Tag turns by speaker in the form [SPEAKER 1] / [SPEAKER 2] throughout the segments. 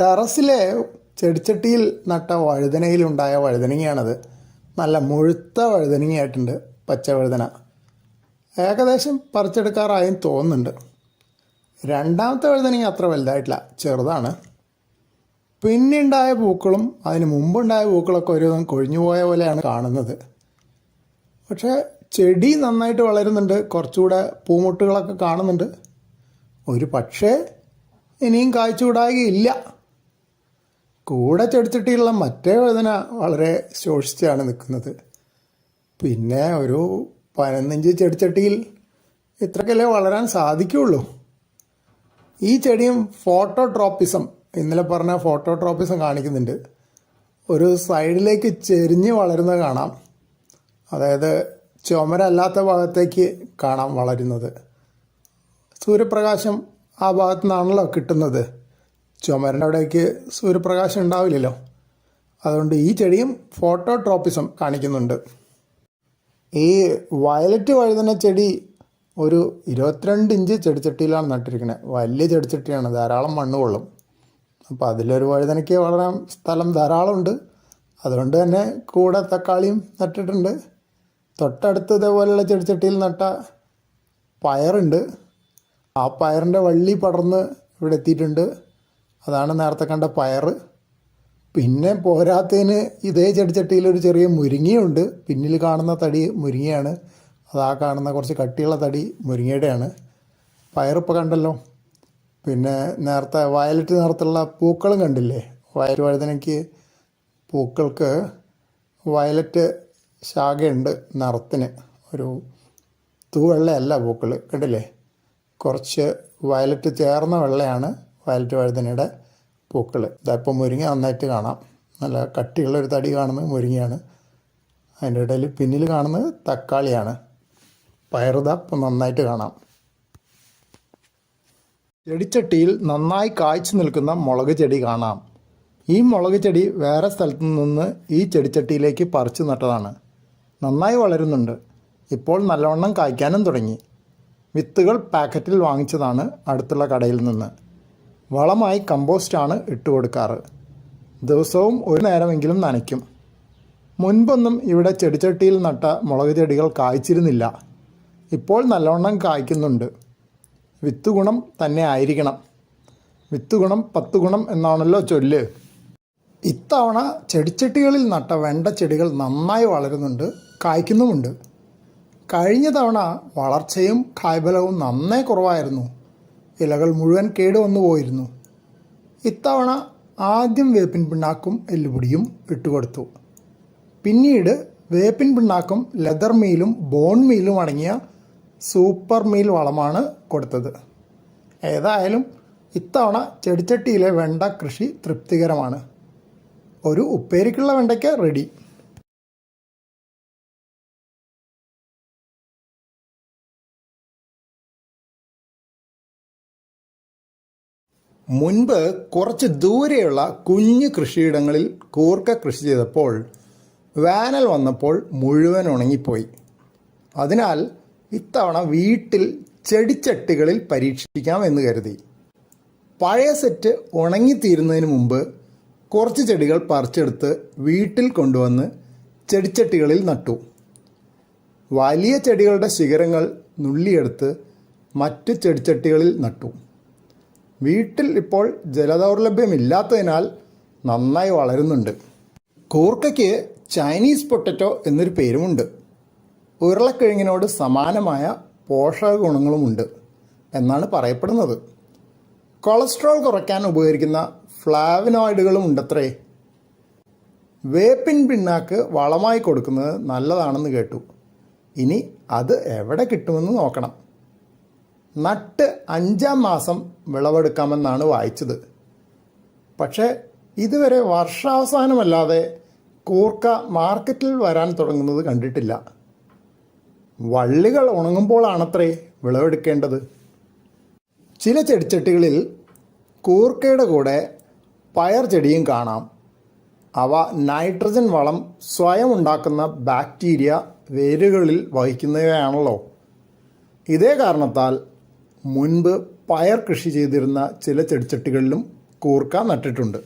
[SPEAKER 1] ടെറസിലെ ചെടിച്ചട്ടിയിൽ നട്ട വഴുതനയിലുണ്ടായ വഴുതനങ്ങയാണത്. നല്ല മുഴുത്ത വഴുതനങ്ങയായിട്ടുണ്ട് പച്ച വഴുതന. ഏകദേശം പറിച്ചെടുക്കാറായും തോന്നുന്നുണ്ട്. രണ്ടാമത്തെ വഴുതനങ്ങ അത്ര വലുതായിട്ടില്ല ചെറുതാണ്. പിന്നുണ്ടായ പൂക്കളും അതിന് മുമ്പുണ്ടായ പൂക്കളൊക്കെ ഒരു കൊഴിഞ്ഞു പോയ പോലെയാണ് കാണുന്നത്. പക്ഷേ ചെടി നന്നായിട്ട് വളരുന്നുണ്ട് കുറച്ചുകൂടെ പൂമുട്ടുകളൊക്കെ കാണുന്നുണ്ട്. ഒരു പക്ഷേ ഇനിയും കായ്ച്ചുകൂടായികയില്ല കൂടെ ചെടുത്തിട്ടുള്ള മറ്റേ വേദന വളരെ ശോഷിച്ചാണ് നിൽക്കുന്നത്. പിന്നെ ഒരു പതിനഞ്ച് ചെടിച്ചട്ടിയിൽ ഇത്രക്കല്ലേ വളരാൻ സാധിക്കുള്ളൂ? ഈ ചെടിയും ഫോട്ടോട്രോപ്പിസം ഇന്നലെ പറഞ്ഞ ഫോട്ടോട്രോപ്പിസം കാണിക്കുന്നുണ്ട്. ഒരു സൈഡിലേക്ക് ചെരിഞ്ഞ് വളരുന്നത് കാണാം. അതായത് ചുമരല്ലാത്ത ഭാഗത്തേക്ക് കാണാം വളരുന്നത്. സൂര്യപ്രകാശം ആ ഭാഗത്തു നിന്നാണല്ലോ കിട്ടുന്നത്. ചുമരിന്റെ അവിടേക്ക് സൂര്യപ്രകാശം ഉണ്ടാവില്ലല്ലോ. അതുകൊണ്ട് ഈ ചെടിയും ഫോട്ടോട്രോപ്പിസം കാണിക്കുന്നുണ്ട്. ഈ വയലറ്റ് വഴുതന ചെടി ഒരു ഇരുപത്തിരണ്ട് ഇഞ്ച് ചെടിച്ചട്ടിയിലാണ് നട്ടിരിക്കുന്നത് വലിയ ചെടിച്ചട്ടിയാണ് ധാരാളം മണ്ണ് കൊള്ളും. അപ്പോൾ അതിലൊരു വഴുതനയ്ക്ക് വളരാൻ സ്ഥലം ധാരാളമുണ്ട്. അതുകൊണ്ട് തന്നെ കൂടെ തക്കാളിയും നട്ടിട്ടുണ്ട്. തൊട്ടടുത്ത് ഇതേപോലെയുള്ള ചെടിച്ചട്ടിയിൽ നട്ട പയറുണ്ട്. ആ പയറിന്റെ വള്ളി പടർന്ന് ഇവിടെ എത്തിയിട്ടുണ്ട്. അതാണ് നേരത്തെ കണ്ട പയർ. പിന്നെ പോരാത്തതിന് ഇതേ ചെടിച്ചട്ടിയിൽ ഒരു ചെറിയ മുരിങ്ങയുണ്ട്. പിന്നിൽ കാണുന്ന തടി മുരിങ്ങയാണ്. അതാ കാണുന്ന കുറച്ച് കട്ടിയുള്ള തടി മുരിങ്ങയുടെയാണ്. പയറിപ്പോൾ കണ്ടല്ലോ. പിന്നെ നേരത്തെ വയലറ്റ് നിറത്തുള്ള പൂക്കളും കണ്ടില്ലേ? വയൽ വഴുതനയ്ക്ക് പൂക്കൾക്ക് വയലറ്റ് ശാഖയുണ്ട് നിറത്തിന്. ഒരു തൂവെള്ളയല്ല പൂക്കൾ കണ്ടില്ലേ? കുറച്ച് വയലറ്റ് ചേർന്ന വെള്ളയാണ്. വയലറ്റ് വഴുതനയുടെ പൂക്കൾ ഇതാഇപ്പോൾ മുരിങ്ങ നന്നായിട്ട് കാണാം. നല്ല കട്ടിയുള്ള ഒരു തടി കാണുന്നത് മുരിങ്ങയാണ്. അതിന്റെ ഇടയിൽ പിന്നിൽ കാണുന്നത് തക്കാളിയാണ്. പയറുത ഇപ്പം നന്നായിട്ട് കാണാം. ചെടിച്ചട്ടിയിൽ നന്നായി കായ്ച്ചു നിൽക്കുന്ന മുളക് ചെടി കാണാം. ഈ മുളക് ചെടി വേറെ സ്ഥലത്തു നിന്ന് ഈ ചെടിച്ചട്ടിയിലേക്ക് പറിച്ചു നട്ടതാണ്. നന്നായി വളരുന്നുണ്ട്. ഇപ്പോൾ നല്ലവണ്ണം കായ്ക്കാനും തുടങ്ങി. വിത്തുകൾ പാക്കറ്റിൽ വാങ്ങിച്ചതാണ് അടുത്തുള്ള കടയിൽ നിന്ന്. വളമായി കമ്പോസ്റ്റാണ് ഇട്ട് കൊടുക്കാറ് ദിവസവും ഒരു നേരമെങ്കിലും നനയ്ക്കും. മുൻപൊന്നും ഇവിടെ ചെടിച്ചട്ടിയിൽ നട്ട മുളക് ചെടികൾ കായ്ച്ചിരുന്നില്ല. ഇപ്പോൾ നല്ലവണ്ണം കായ്ക്കുന്നുണ്ട്. വിത്ത് ഗുണം തന്നെ ആയിരിക്കണം. വിത്ത് ഗുണം പത്ത് ഗുണം എന്നാണല്ലോ ചൊല്ല്. ഇത്തവണ ചെടിച്ചട്ടികളിൽ നട്ട വെണ്ട ചെടികൾ നന്നായി വളരുന്നുണ്ട് കായ്ക്കുന്നുമുണ്ട്. കഴിഞ്ഞ തവണ വളർച്ചയും കായ്ഫലവും നന്നേ കുറവായിരുന്നു. ഇലകൾ മുഴുവൻ കേടുവന്നു പോയിരുന്നു. ഇത്തവണ ആദ്യം വേപ്പിൻ പിണ്ണാക്കും എല്ലുപൊടിയും ഇട്ടുകൊടുത്തു. പിന്നീട് വേപ്പിൻ പിണ്ണാക്കും ലെതർ മീലും ബോൺ മീലും അടങ്ങിയ സൂപ്പർ മീൽ വളമാണ് കൊടുത്തത്. ഏതായാലും ഇത്തവണ ചെടിച്ചട്ടിയിലെ വെണ്ട കൃഷി തൃപ്തികരമാണ്. ഒരു ഉപ്പേരിക്കുള്ള വെണ്ടയ്ക്ക് റെഡി. മുൻപ് കുറച്ച് ദൂരെയുള്ള കുഞ്ഞു കൃഷിയിടങ്ങളിൽ കൂർക്ക കൃഷി ചെയ്തപ്പോൾ വേനൽ വന്നപ്പോൾ മുഴുവൻ ഉണങ്ങിപ്പോയി. അതിനാൽ ഇത്തവണ വീട്ടിൽ ചെടിച്ചട്ടികളിൽ പരീക്ഷിക്കാം എന്ന് കരുതി. പഴയ സെറ്റ് ഉണങ്ങിത്തീരുന്നതിന് മുമ്പ് കുറച്ച് ചെടികൾ പറിച്ചെടുത്ത് വീട്ടിൽ കൊണ്ടുവന്ന് ചെടിച്ചട്ടികളിൽ നട്ടു. വലിയ ചെടികളുടെ ശിഖരങ്ങൾ നുള്ളിയെടുത്ത് മറ്റ് ചെടിച്ചട്ടികളിൽ നട്ടു. വീട്ടിൽ ഇപ്പോൾ ജലദൗർലഭ്യമില്ലാത്തതിനാൽ നന്നായി വളരുന്നുണ്ട്. കൂർക്കയ്ക്ക് ചൈനീസ് പൊട്ടറ്റോ എന്നൊരു പേരുമുണ്ട്. ഉരുളക്കിഴങ്ങിനോട് സമാനമായ പോഷക ഗുണങ്ങളുമുണ്ട് എന്നാണ് പറയപ്പെടുന്നത്. കൊളസ്ട്രോൾ കുറയ്ക്കാൻ ഉപകരിക്കുന്ന ഫ്ലാവിനോയിഡുകളും ഉണ്ടത്രേ വേപ്പിൻ പിണ്ണാക്ക് വളമായി കൊടുക്കുന്നത് നല്ലതാണെന്ന് കേട്ടു. ഇനി അത് എവിടെ കിട്ടുമെന്ന് നോക്കണം. നട്ട് അഞ്ചാം മാസം വിളവെടുക്കാമെന്നാണ് വായിച്ചത്. പക്ഷേ ഇതുവരെ വർഷാവസാനമല്ലാതെ കൂർക്ക മാർക്കറ്റിൽ വരാൻ തുടങ്ങുന്നത് കണ്ടിട്ടില്ല. വള്ളികൾ ഉണങ്ങുമ്പോഴാണത്രേ വിളവെടുക്കേണ്ടത്. ചില ചെടിച്ചട്ടികളിൽ കൂർക്കയുടെ കൂടെ പയർ ചെടിയും കാണാം. അവ നൈട്രജൻ വളം സ്വയം ഉണ്ടാക്കുന്ന ബാക്ടീരിയ വേരുകളിൽ വഹിക്കുന്നവയാണല്ലോ. ഇതേ കാരണത്താൽ മുൻപ് പയർ കൃഷി ചെയ്തിരുന്ന ചില ചെടിച്ചട്ടികളിലും കൂർക്ക നട്ടിട്ടുണ്ട്.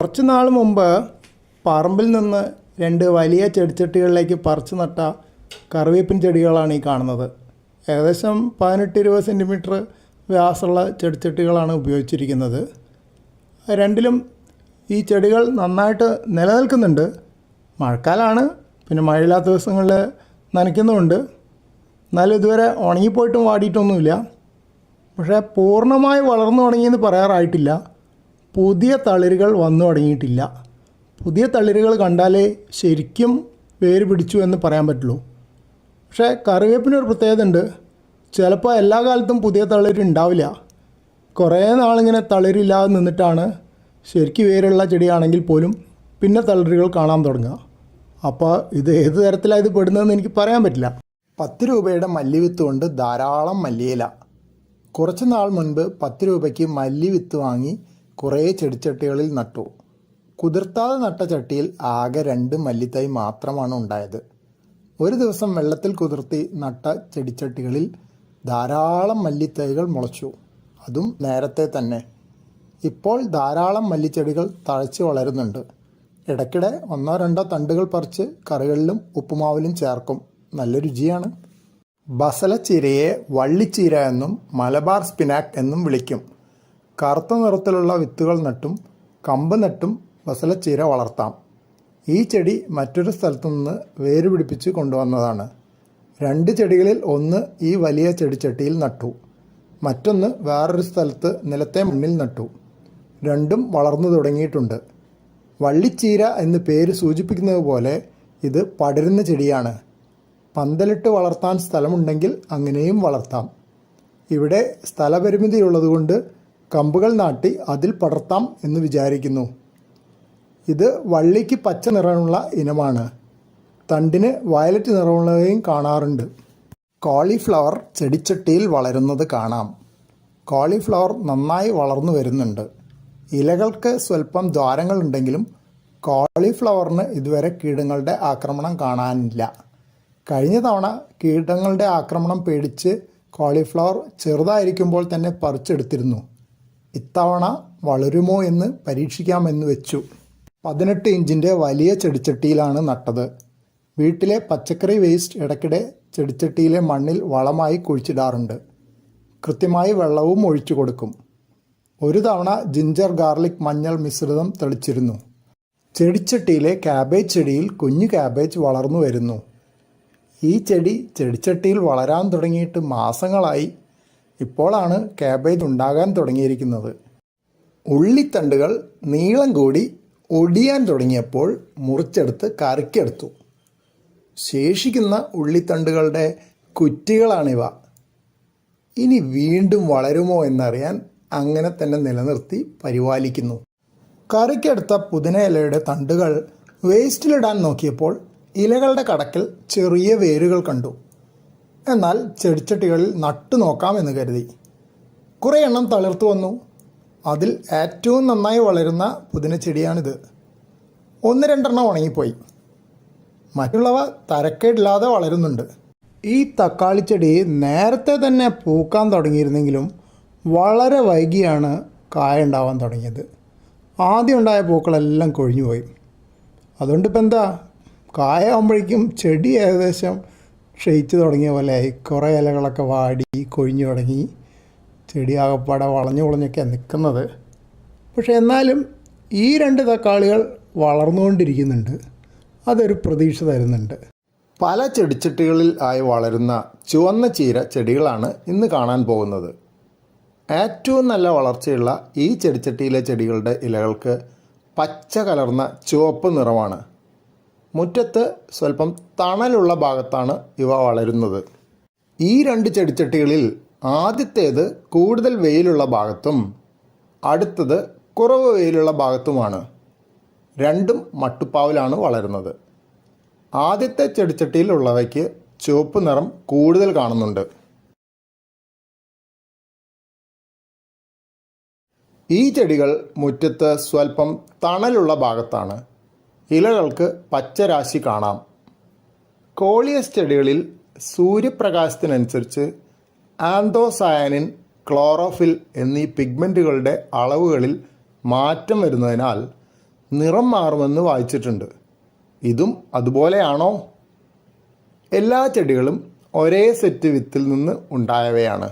[SPEAKER 1] കുറച്ച് നാൾ മുമ്പ് പറമ്പിൽ നിന്ന് രണ്ട് വലിയ ചെടിച്ചട്ടികളിലേക്ക് പറിച്ചു നട്ട കറിവേപ്പിൻ ചെടികളാണ് ഈ കാണുന്നത്. ഏകദേശം പതിനെട്ട് ഇരുപത് സെന്റിമീറ്റർ വ്യാസമുള്ള ചെടിച്ചട്ടികളാണ് ഉപയോഗിച്ചിരിക്കുന്നത്. രണ്ടിലും ഈ ചെടികൾ നന്നായിട്ട് നിലനിൽക്കുന്നുണ്ട്. മഴക്കാലമാണ് പിന്നെ മഴയില്ലാത്ത ദിവസങ്ങളിൽ നനയ്ക്കുന്നുമുണ്ട്. എന്നാലും ഇതുവരെ ഉണങ്ങിപ്പോയിട്ടും വാടിയിട്ടൊന്നുമില്ല. പക്ഷേ പൂർണമായി വളർന്നു തുടങ്ങിയെന്ന് പറയാറായിട്ടില്ല. പുതിയ തളിരുകൾ വന്നു തുടങ്ങിയിട്ടില്ല. പുതിയ തളിരുകൾ കണ്ടാലേ ശരിക്കും വേര് പിടിച്ചു എന്ന് പറയാൻ പറ്റുള്ളൂ. പക്ഷേ കറിവേപ്പിനൊരു പ്രത്യേകത ഉണ്ട് ചിലപ്പോൾ എല്ലാ കാലത്തും പുതിയ തളിര് ഉണ്ടാവില്ല. കുറേ നാളിങ്ങനെ തളിരില്ലാതെ നിന്നിട്ടാണ് ശരിക്കും വേരുള്ള ചെടിയാണെങ്കിൽ പോലും പിന്നെ തളിരുകൾ കാണാൻ തുടങ്ങുക. അപ്പോൾ ഇത് ഏത് തരത്തിലാണ് ഇത് പെടുന്നതെന്ന് എനിക്ക് പറയാൻ പറ്റില്ല. പത്ത് രൂപയുടെ മല്ലിവിത്ത് കൊണ്ട് ധാരാളം മല്ലിയില. കുറച്ച് നാൾ മുൻപ് പത്ത് രൂപയ്ക്ക് മല്ലി വിത്ത് വാങ്ങി കുറേ ചെടിച്ചട്ടികളിൽ നട്ടു. കുതിർത്താതെ നട്ട ചട്ടിയിൽ ആകെ രണ്ട് മല്ലിത്തൈ മാത്രമാണ് ഉണ്ടായത്. ഒരു ദിവസം വെള്ളത്തിൽ കുതിർത്തി നട്ട ചെടിച്ചട്ടികളിൽ ധാരാളം മല്ലിത്തൈകൾ മുളച്ചു. അതും നേരത്തെ തന്നെ. ഇപ്പോൾ ധാരാളം മല്ലിച്ചെടികൾ തഴച്ച് വളരുന്നുണ്ട്. ഇടയ്ക്കിടെ ഒന്നോ രണ്ടോ തണ്ടുകൾ പറിച്ച് കറികളിലും ഉപ്പുമാവിലും ചേർക്കും. നല്ല രുചിയാണ്. ബസലച്ചീരയെ വള്ളിച്ചീര എന്നും മലബാർ സ്പിനാക് എന്നും വിളിക്കും. കറുത്ത നിറത്തിലുള്ള വിത്തുകൾ നട്ടും കമ്പ് നട്ടും ബസലച്ചീര വളർത്താം. ഈ ചെടി മറ്റൊരു സ്ഥലത്തു നിന്ന് വേര് പിടിപ്പിച്ച് കൊണ്ടുവന്നതാണ്. രണ്ട് ചെടികളിൽ ഒന്ന് ഈ വലിയ ചെടിച്ചട്ടിയിൽ നട്ടു. മറ്റൊന്ന് വേറൊരു സ്ഥലത്ത് നിലത്തെ മണ്ണിൽ നട്ടു. രണ്ടും വളർന്നു തുടങ്ങിയിട്ടുണ്ട്. വള്ളിച്ചീര എന്ന് പേര് സൂചിപ്പിക്കുന്നത് പോലെ ഇത് പടരുന്ന ചെടിയാണ്. പന്തലിട്ട് വളർത്താൻ സ്ഥലമുണ്ടെങ്കിൽ അങ്ങനെയും വളർത്താം. ഇവിടെ സ്ഥലപരിമിതി ഉള്ളതുകൊണ്ട് കമ്പുകൾ നാട്ടി അതിൽ പടർത്താം എന്ന് വിചാരിക്കുന്നു. ഇത് വള്ളിക്ക് പച്ച നിറമുള്ള ഇനമാണ്. തണ്ടിന് വയലറ്റ് നിറമുള്ളവയും കാണാറുണ്ട്. കോളിഫ്ലവർ ചെടിച്ചട്ടിയിൽ വളരുന്നത് കാണാം. കോളിഫ്ലവർ നന്നായി വളർന്നു വരുന്നുണ്ട്. ഇലകൾക്ക് സ്വല്പം ദ്വാരങ്ങളുണ്ടെങ്കിലും കോളിഫ്ലവറിന് ഇതുവരെ കീടങ്ങളുടെ ആക്രമണം കാണാനില്ല. കഴിഞ്ഞ തവണ കീടങ്ങളുടെ ആക്രമണം പേടിച്ച് കോളിഫ്ലവർ ചെറുതായിരിക്കുമ്പോൾ തന്നെ പറിച്ചെടുത്തിരുന്നു. ഇത്തവണ വളരുമോ എന്ന് പരീക്ഷിക്കാമെന്ന് വെച്ചു. പതിനെട്ട് ഇഞ്ചിന്റെ വലിയ ചെടിച്ചട്ടിയിലാണ് നട്ടത്. വീട്ടിലെ പച്ചക്കറി വേസ്റ്റ് ഇടയ്ക്കിടെ ചെടിച്ചട്ടിയിലെ മണ്ണിൽ വളമായി കുഴിച്ചിടാറുണ്ട്. കൃത്യമായി വെള്ളവും ഒഴിച്ചു കൊടുക്കും. ഒരു തവണ ജിഞ്ചർ ഗാർലിക് മഞ്ഞൾ മിശ്രിതം തെളിച്ചിരുന്നു. ചെടിച്ചട്ടിയിലെ കാബേജ് ചെടിയിൽ കുഞ്ഞു കാബേജ് വളർന്നു വരുന്നു. ഈ ചെടി ചെടിച്ചട്ടിയിൽ വളരാൻ തുടങ്ങിയിട്ട് മാസങ്ങളായി. ഇപ്പോഴാണ് കാബേജ് ഉണ്ടാകാൻ തുടങ്ങിയിരിക്കുന്നത്. ഉള്ളിത്തണ്ടുകൾ നീളം കൂടി ഒടിയാൻ തുടങ്ങിയപ്പോൾ മുറിച്ചെടുത്ത് കറിക്കെടുത്തു ശേഷിക്കുന്ന ഉള്ളിത്തണ്ടുകളുടെ കുറ്റികളാണിവ. ഇനി വീണ്ടും വളരുമോ എന്നറിയാൻ അങ്ങനെ തന്നെ നിലനിർത്തി പരിപാലിക്കുന്നു. കറിക്കെടുത്ത പുതിന ഇലയുടെ തണ്ടുകൾ വേസ്റ്റിലിടാൻ നോക്കിയപ്പോൾ ഇലകളുടെ കടക്കിൽ ചെറിയ വേരുകൾ കണ്ടു. എന്നാൽ ചെടിച്ചട്ടികളിൽ നട്ടു നോക്കാമെന്ന് കരുതി. കുറേ എണ്ണം തളിർത്തു വന്നു. അതിൽ ഏറ്റവും നന്നായി വളരുന്ന പുതിന ചെടിയാണിത്. ഒന്ന് രണ്ടെണ്ണം ഉണങ്ങിപ്പോയി. മറ്റുള്ളവ തരക്കേടില്ലാതെ വളരുന്നുണ്ട്. ഈ തക്കാളി ചെടി നേരത്തെ തന്നെ പൂക്കാൻ തുടങ്ങിയിരുന്നെങ്കിലും വളരെ വൈകിയാണ് കായ ഉണ്ടാവാൻ തുടങ്ങിയത്. ആദ്യം ഉണ്ടായ പൂക്കളെല്ലാം കൊഴിഞ്ഞുപോയി. അതുകൊണ്ട് ഇപ്പം എന്താ? കായ ആകുമ്പോഴേക്കും ചെടി ഏകദേശം ക്ഷയിച്ച് തുടങ്ങിയ പോലെയായി. കുറേ ഇലകളൊക്കെ വാടി കൊഴിഞ്ഞു തുടങ്ങി. ചെടി ആകപ്പാടെ വളഞ്ഞു വളഞ്ഞൊക്കെ നിൽക്കുന്നത്. പക്ഷേ എന്നാലും ഈ രണ്ട് തക്കാളികൾ വളർന്നുകൊണ്ടിരിക്കുന്നുണ്ട്. അതൊരു പ്രതീക്ഷ തരുന്നുണ്ട്. പല ചെടിച്ചട്ടികളിൽ ആയി വളരുന്ന ചുവന്ന ചീര ചെടികളാണ് ഇന്ന് കാണാൻ പോകുന്നത്. ഏറ്റവും നല്ല വളർച്ചയുള്ള ഈ ചെടിച്ചട്ടിയിലെ ചെടികളുടെ ഇലകൾക്ക് പച്ച കലർന്ന ചുവപ്പ് നിറമാണ്. മുറ്റത്ത് സ്വല്പം തണലുള്ള ഭാഗത്താണ് ഇവ വളരുന്നത്. ഈ രണ്ട് ചെടിച്ചട്ടികളിൽ ആദ്യത്തേത് കൂടുതൽ വെയിലുള്ള ഭാഗത്തും അടുത്തത് കുറവ് വെയിലുള്ള ഭാഗത്തുമാണ്. രണ്ടും മട്ടുപ്പാവിലാണ് വളരുന്നത്. ആദ്യത്തെ ചെടിച്ചട്ടിയിലുള്ളവയ്ക്ക് ചുവപ്പ് നിറം കൂടുതൽ കാണുന്നുണ്ട്. ഈ ചെടികൾ മുറ്റത്ത് സ്വല്പം തണലുള്ള ഭാഗത്താണ്. ഇലകൾക്ക് പച്ചരാശി കാണാം. കോളിയ ചെടികളിൽ സൂര്യപ്രകാശത്തിനനുസരിച്ച് ആന്തോസയാനിൻ ക്ലോറോഫിൽ എന്നീ പിഗ്മെന്റുകളുടെ അളവുകളിൽ മാറ്റം വരുന്നതിനാൽ നിറം മാറുമെന്ന് വായിച്ചിട്ടുണ്ട്. ഇതും അതുപോലെയാണോ? എല്ലാ ചെടികളും ഒരേ സെറ്റ് വിത്തിൽ നിന്ന് ഉണ്ടായവയാണ്.